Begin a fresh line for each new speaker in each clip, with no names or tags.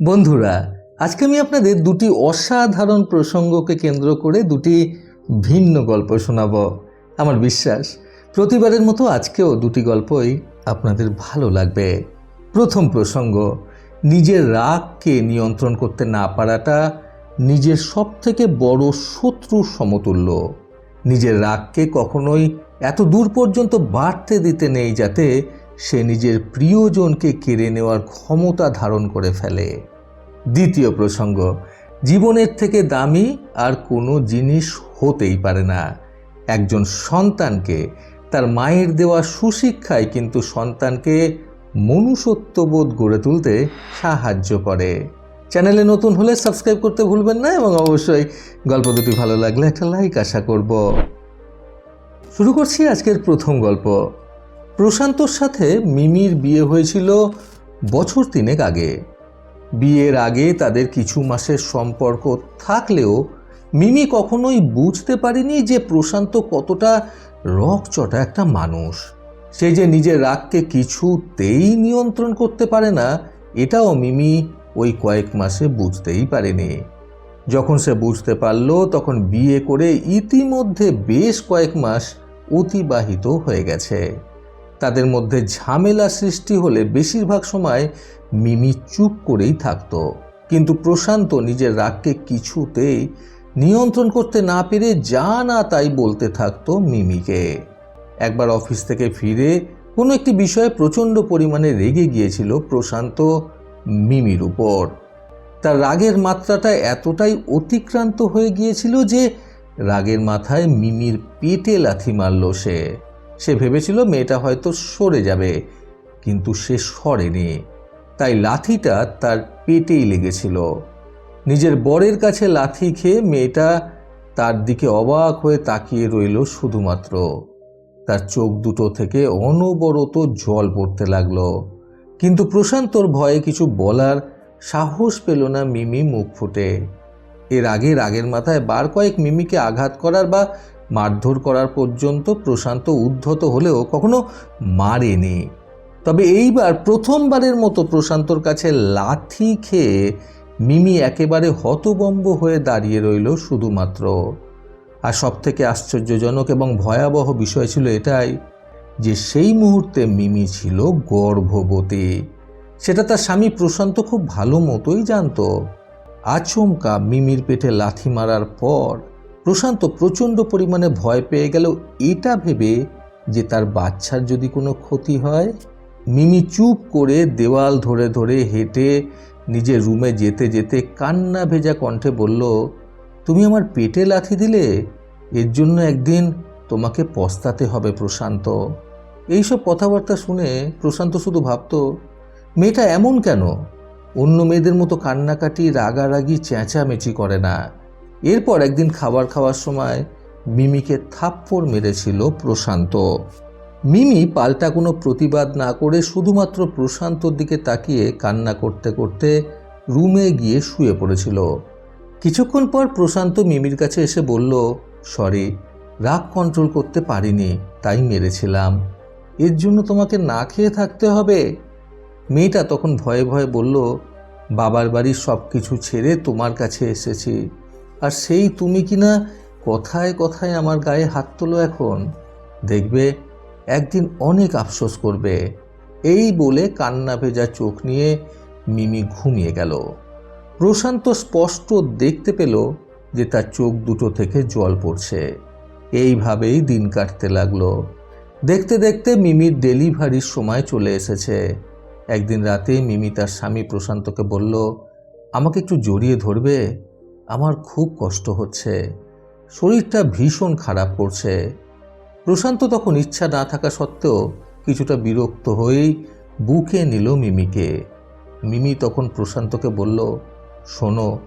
বন্ধুরা, আজকে আমি আপনাদের দুটি অসাধারণ প্রসঙ্গকে কেন্দ্র করে দুটি ভিন্ন গল্প শোনাব। আমার বিশ্বাস, প্রতিবারের মতো আজকেও দুটি গল্পই আপনাদের ভালো লাগবে। প্রথম প্রসঙ্গ, নিজের রাগকে নিয়ন্ত্রণ করতে না পারাটা নিজের সব থেকে বড় শত্রুর সমতুল্য। নিজের রাগকে কখনোই এত দূর পর্যন্ত বাড়তে দিতে নেই যাতে সে নিজের প্রিয়জনকে কেড়ে নেওয়ার ক্ষমতা ধারণ করে ফেলে। দ্বিতীয় প্রসঙ্গ, জীবনের থেকে দামি আর কোনো জিনিস হতেই পারে না। একজন সন্তানকে, তার মায়ের দেওয়া সুশিক্ষায় কিন্তু সন্তানকে মনুষ্যত্ববোধ গড়ে তুলতে সাহায্য করে। চ্যানেলে নতুন হলে সাবস্ক্রাইব করতে ভুলবেন না এবং অবশ্যই গল্প দুটি ভালো লাগলে একটা লাইক আশা করব। শুরু করছি আজকের প্রথম গল্প। প্রশান্তর সাথে মিমির বিয়ে হয়েছিল বছর তিনেক আগে। বিয়ের আগে তাদের কিছু মাসের সম্পর্ক থাকলেও মিমি কখনোই বুঝতে পারেনি যে প্রশান্ত কতটা রকচটা একটা মানুষ। সে যে নিজের রাগকে কিছুতেই নিয়ন্ত্রণ করতে পারে না, এটাও মিমি ওই কয়েক মাসে বুঝতেই পারেনি। যখন সে বুঝতে পারল, তখন বিয়ে করে ইতিমধ্যে বেশ কয়েক মাস অতিবাহিত হয়ে গেছে। তাদের মধ্যে ঝামেলা সৃষ্টি হলে বেশিরভাগ সময় মিমি চুপ করেই থাকতো। কিন্তু প্রশান্ত নিজের রাগকে কিছুতেই নিয়ন্ত্রণ করতে না পেরে যা না তাই বলতে থাকতো মিমিকে। একবার অফিস থেকে ফিরে কোনো একটি বিষয়ে প্রচণ্ড পরিমাণে রেগে গিয়েছিল প্রশান্ত মিমির উপর। তার রাগের মাত্রাটা এতটাই অতিক্রান্ত হয়ে গিয়েছিল যে রাগের মাথায় মিমির পেটে লাথি মারল সে। সে ভেবেছিল মেয়েটা হয়তো সরে যাবে, কিন্তু সে সরেনি। তাই লাথিটা তার পেটেই লেগেছিল। নিজের বরের কাছে লাথি খেয়ে মেয়েটা তার দিকে অবাক হয়ে তাকিয়ে রইল শুধুমাত্র। তার চোখ দুটো থেকে অনবরত জল পড়তে লাগল। কিন্তু প্রশান্তর ভয়ে কিছু বলার সাহস পেল না মিমি মুখ ফুটে। এর আগে রাগের মাথায় বার কয়েক মিমিকে আঘাত করার বা মারধর করার পর্যন্ত প্রশান্ত উদ্ধত হলেও কখনো মারেনি। তবে এইবার প্রথমবারের মতো প্রশান্তর কাছে লাথি খেয়ে মিমি একেবারে হতবম্ব হয়ে দাঁড়িয়ে রইল শুধুমাত্র। আর সব থেকে আশ্চর্যজনক এবং ভয়াবহ বিষয় ছিল এটাই যে সেই মুহূর্তে মিমি ছিল গর্ভবতী। সেটা তার স্বামী প্রশান্ত খুব ভালো মতোই জানতো। আচমকা মিমির পেটে লাথি মারার পর প্রশান্ত প্রচণ্ড পরিমাণে ভয় পেয়ে গেল। এটা ভেবে যে তার বাচ্চার যদি কোনো ক্ষতি হয়, মিমি চুপ করে দেওয়াল ধরে ধরে হেঁটে নিজের রুমে যেতে যেতে কান্না ভেজা কণ্ঠে বলল, তুমি আমার পেটে লাথি দিলে? এর জন্য একদিন তোমাকে পস্তাতে হবে প্রশান্ত। এইসব কথাবার্তা শুনে প্রশান্ত শুধু ভাবতো, মেয়েটা এমন কেন? অন্য মেয়েদের মতো কান্নাকাটি, রাগারাগি, চেঁচামেচি করে না। এরপর একদিন খাবার খাওয়ার সময় মিমিকে থাপ্পড় মেরেছিল প্রশান্ত। মিমি পাল্টা কোনো প্রতিবাদ না করে শুধুমাত্র প্রশান্তর দিকে তাকিয়ে কান্না করতে করতে রুমে গিয়ে শুয়ে পড়েছিল। কিছুক্ষণ পর প্রশান্ত মিমির কাছে এসে বলল, সরি, রাগ কন্ট্রোল করতে পারিনি, তাই মেরেছিলাম। এর জন্য তোমাকে না খেয়ে থাকতে হবে? মেয়েটা তখন ভয়ে ভয়ে বলল, বাবার বাড়ির সব কিছু ছেড়ে তোমার কাছে এসেছি। আর সেই তুমি কিনা কথায় কথায় আমার গায়ে হাত তোলো এখন। দেখবে একদিন অনেক আফসোস করবে। এই বলে কান্না ভেজা চোখ নিয়ে মিমি ঘুমিয়ে গেল। প্রশান্ত স্পষ্ট দেখতে পেল যে তার চোখ দুটো থেকে জল পড়ছে। এইভাবেই দিন কাটতে লাগল। দেখতে দেখতে মিমির ডেলিভারির সময় চলে এসেছে। একদিন রাতে মিমি তার স্বামী প্রশান্তকে বলল, আমাকে একটু জড়িয়ে ধরবে? আমার খুব কষ্ট হচ্ছে। শরীরটা ভীষণ খারাপ করছে। প্রশান্ত তখন ইচ্ছা না থাকা সত্ত্বেও কিছুটা বিরক্ত হয়েই বুকে নিল মিমিকে। মিমি তখন প্রশান্তকে বলল, শোনো,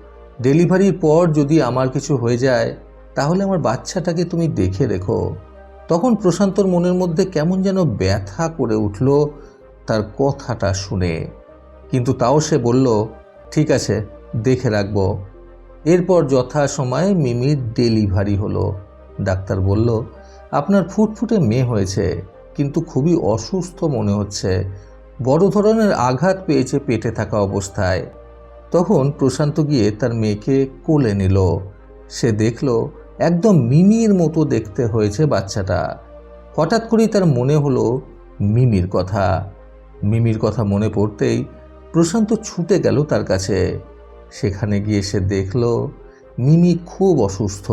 ডেলিভারির পর যদি আমার কিছু হয়ে যায়, তাহলে আমার বাচ্চাটাকে তুমি দেখে রেখো। তখন প্রশান্তর মনের মধ্যে কেমন যেন ব্যথা করে উঠল তার কথাটা শুনে। কিন্তু তাও সে বলল, ঠিক আছে, দেখে রাখব। এরপর যথাসময়ে মিমির ডেলিভারি হলো। ডাক্তার বলল, আপনার ফুটফুটে মেয়ে হয়েছে, কিন্তু খুবই অসুস্থ মনে হচ্ছে। বড় ধরনের আঘাত পেয়েছে পেটে থাকা অবস্থায়। তখন প্রশান্ত গিয়ে তার মেয়েকে কোলে নিল। সে দেখল, একদম মিমির মতো দেখতে হয়েছে বাচ্চাটা। হঠাৎ করেই তার মনে হলো মিমির কথা। মিমির কথা মনে পড়তেই প্রশান্ত ছুটে গেল তার কাছে। সেখানে গিয়ে সে দেখল, মিমি খুব অসুস্থ।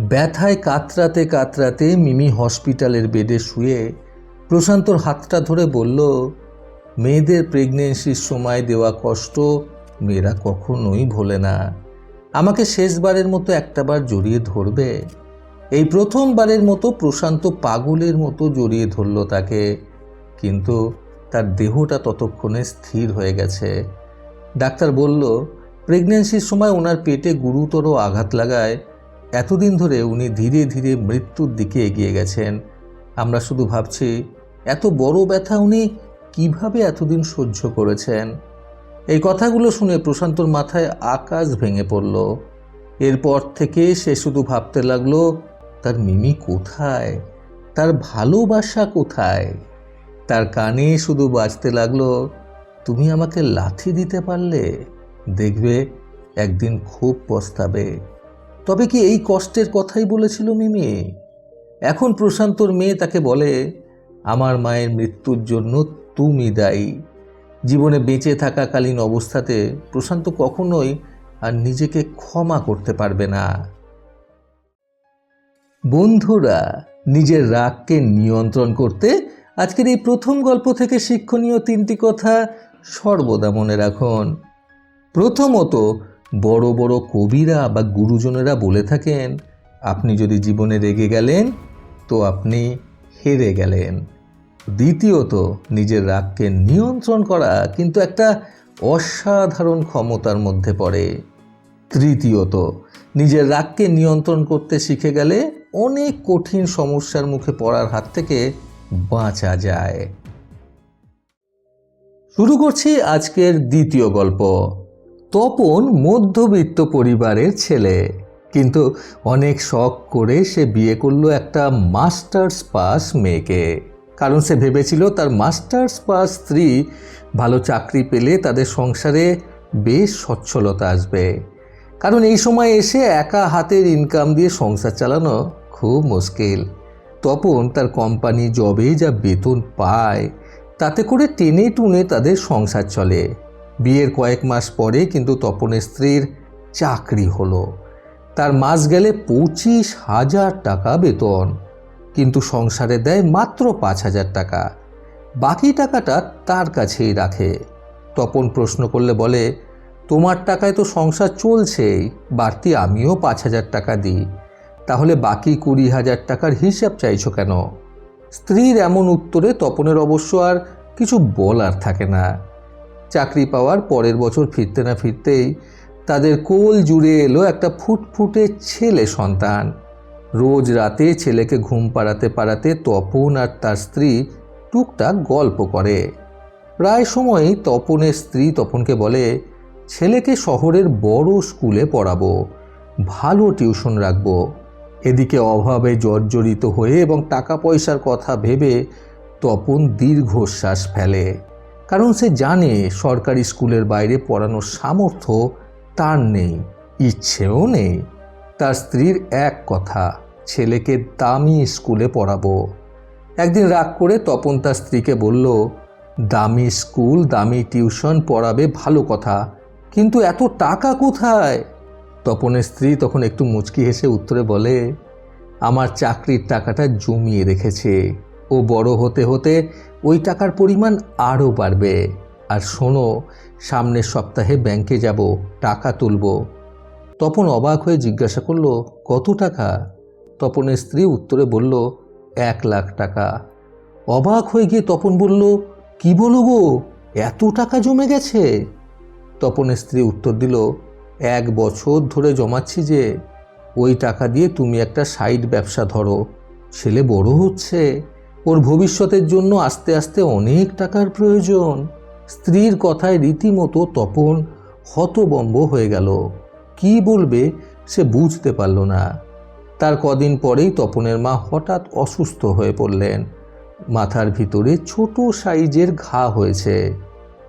ব্যথায় কাতরাতে কাতরাতে মিমি হসপিটালের বেডে শুয়ে প্রশান্তর হাতটা ধরে বলল, মেয়েদের প্রেগনেন্সির সময় দেওয়া কষ্ট মেয়েরা কখনোই ভোলে না। আমাকে শেষবারের মতো একটাবার জড়িয়ে ধরবে। এই প্রথমবারের মতো প্রশান্ত পাগলের মতো জড়িয়ে ধরল তাকে। কিন্তু তার দেহটা ততক্ষণে স্থির হয়ে গেছে। ডাক্তার বলল প্রেগনেন্সির সময় ওনার পেটে গুরুতর আঘাত লাগায়। এতদিন ধরে উনি ধীরে ধীরে মৃত্যুর দিকে এগিয়ে গেছেন। আমরা শুধু ভাবছি, এত বড় ব্যথা উনি কীভাবে এতদিন সহ্য করেছেন? এই কথাগুলো শুনে প্রশান্তর মাথায় আকাশ ভেঙে পড়ল। এরপর থেকে সে শুধু ভাবতে লাগল, তার মিমি কোথায়? তার ভালোবাসা কোথায়? তার কানে শুধু বাজতে লাগল, তুমি আমাকে লাথি দিতে পারলে? দেখবে একদিন খুব পস্তাবে। তবে কি এই কষ্টের কথাই বলেছিল মিমি? এখন প্রশান্তর মেয়ে তাকে বলে, আমার মায়ের মৃত্যুর জন্য তুমি দায়ী। জীবনে বেঁচে থাকাকালীন অবস্থাতে প্রশান্ত কখনোই আর নিজেকে ক্ষমা করতে পারবে না। বন্ধুরা, নিজের রাগকে নিয়ন্ত্রণ করতে আজকের এই প্রথম গল্প থেকে শিক্ষণীয় তিনটি কথা সর্বদা মনে রাখুন। প্রথমত, বড় বড় কবিরা বা গুরুজনেরা বলে থাকেন, আপনি যদি জীবনে রেগে গেলেন, তো আপনি হেরে গেলেন। দ্বিতীয়ত, নিজের রাগকে নিয়ন্ত্রণ করা কিন্তু একটা অসাধারণ ক্ষমতার মধ্যে পড়ে। তৃতীয়ত, নিজের রাগকে নিয়ন্ত্রণ করতে শিখে গেলে অনেক কঠিন সমস্যার মুখে পড়ার হাত থেকে বাঁচা যায়। শুরু করছি আজকের দ্বিতীয় গল্প। তপন মধ্যবিত্ত পরিবারের ছেলে। কিন্তু অনেক শখ করে সে বিয়ে করল একটা মাস্টার্স পাস মেয়েকে। কারণ সে ভেবেছিল তার মাস্টার্স পাস স্ত্রী ভালো চাকরি পেলে তাদের সংসারে বেশ সচ্ছলতা আসবে। কারণ এই সময় এসে একা হাতের ইনকাম দিয়ে সংসার চালানো খুব মুশকিল। তপন তার কোম্পানি জবে যা বেতন পায়, তাতে করে টেনে টুনে তাদের সংসার চলে। বিয়ের কয়েক মাস পরে কিন্তু তপনের স্ত্রীর চাকরি হলো। তার মাস গেলে পঁচিশ হাজার টাকা বেতন, কিন্তু সংসারে দেয় মাত্র পাঁচ হাজার টাকা। বাকি টাকাটা তার কাছেই রাখে। তপন প্রশ্ন করলে বলে, তোমার টাকায় তো সংসার চলছেই, বাড়তি আমিও পাঁচ হাজার টাকা দিই। তাহলে বাকি কুড়ি হাজার টাকার হিসাব চাইছো কেন? স্ত্রীর এমন উত্তরে তপনের অবশ্য আর কিছু বলার থাকে না। চাকরি পাওয়ার পরের বছর ফিরতে না ফিরতেই তাদের কোল জুড়ে এলো একটা ফুটফুটে ছেলে সন্তান। রোজ রাতে ছেলেকে ঘুম পাড়াতে পাড়াতে তপন আর তার স্ত্রী টুকটাক গল্প করে। প্রায় সময়ই তপনের স্ত্রী তপনকে বলে, ছেলেকে শহরের বড় স্কুলে পড়াবো, ভালো টিউশন রাখব। এদিকে অভাবে জর্জরিত হয়ে এবং টাকা পয়সার কথা ভেবে তপন দীর্ঘশ্বাস ফেলে। কারণ সে জানে সরকারি স্কুলের বাইরে পড়ানোর সামর্থ্য তার নেই, ইচ্ছেও নেই। তার স্ত্রীর এক কথা, ছেলেকে দামি স্কুলে পড়াবো। একদিন রাগ করে তপন তার স্ত্রীকে বলল, দামি স্কুল, দামি টিউশন পড়াবে ভালো কথা, কিন্তু এত টাকা কোথায়? তপনের স্ত্রী তখন একটু মুচকি হেসে উত্তরে বলে, আমার চাকরির টাকাটা জমিয়ে রেখেছে। ও বড় হতে হতে ওই টাকার পরিমাণ আরও বাড়বে। আর শোনো, সামনের সপ্তাহে ব্যাংকে যাব, টাকা তুলব। তপন অবাক হয়ে জিজ্ঞাসা করল, কত টাকা? তপনের স্ত্রী উত্তরে বলল, এক লাখ টাকা। অবাক হয়ে গিয়ে তপন বলল, কি বলো গো, এত টাকা জমে গেছে? তপনের স্ত্রী উত্তর দিল, এক বছর ধরে জমাচ্ছি যে, ওই টাকা দিয়ে তুমি একটা সাইড ব্যবসা ধরো, ছেলে বড় হচ্ছে। ওর ভবিষ্যতের জন্য আস্তে আস্তে অনেক টাকার প্রয়োজন। স্ত্রীর কথায় রীতিমতো তপন হতবম্ব হয়ে গেল। কি বলবে সে বুঝতে পারল না। তার কদিন পরেই তপনের মা হঠাৎ অসুস্থ হয়ে পড়লেন। মাথার ভিতরে ছোট সাইজের ঘা হয়েছে।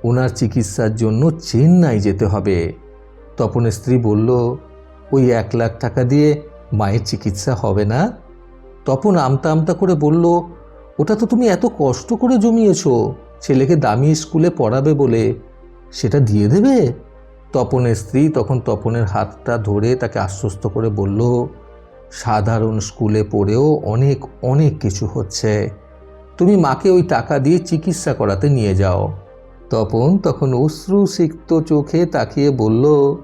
ওনার চিকিৎসার জন্য চেন্নাই যেতে হবে। তপনের স্ত্রী বলল, ওই এক লাখ টাকা দিয়ে মায়ের চিকিৎসা হবে না? তপন আমতা আমতা করে বলল ওটা তো তুমি এত কষ্ট করে জমিয়েছো। ছেলেকে দামি স্কুলে পড়াবে বলে। সেটা দিয়ে দেবে? তপনের স্ত্রী তখন তপনের হাতটা ধরে তাকে আশ্বস্ত করে বলল, সাধারণ স্কুলে পড়েও অনেক অনেক কিছু হচ্ছে। তুমি মাকে ওই টাকা দিয়ে চিকিৎসা করাতে নিয়ে যাও। তপন তখন অশ্রুসিক্ত চোখে তাকিয়ে বলল,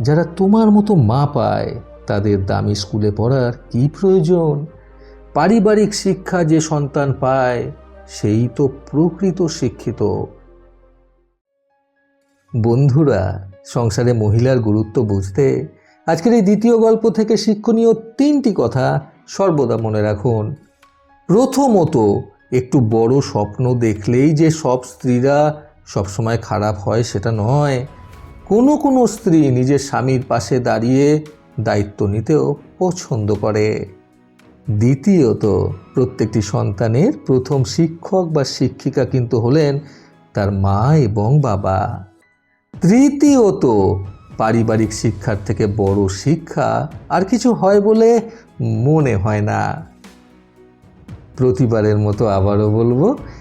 যারা তোমার মতো মা পায়, তাদের দামি স্কুলে পড়ার কি প্রয়োজন? পারিবারিক শিক্ষা যে সন্তান পায়, সেই তো প্রকৃত শিক্ষিত। বন্ধুরা, সংসারে মহিলার গুরুত্ব বুঝতে আজকের এই দ্বিতীয় গল্প থেকে শিক্ষণীয় তিনটি কথা সর্বদা মনে রাখুন। প্রথমত, একটু বড় স্বপ্ন দেখলেই যে সব স্ত্রীরা সবসময় খারাপ হয় সেটা নয়। কোনো কোনো স্ত্রী নিজের স্বামীর পাশে দাঁড়িয়ে দায়িত্ব নিতেও পছন্দ করে। দ্বিতীয়ত, প্রত্যেকটি সন্তানের প্রথম শিক্ষক বা শিক্ষিকা কিন্তু হলেন তার মা এবং বাবা। তৃতীয়ত, পারিবারিক শিক্ষার থেকে বড় শিক্ষা আর কিছু হয় বলে মনে হয় না। প্রতিবারের মতো আবারও বলব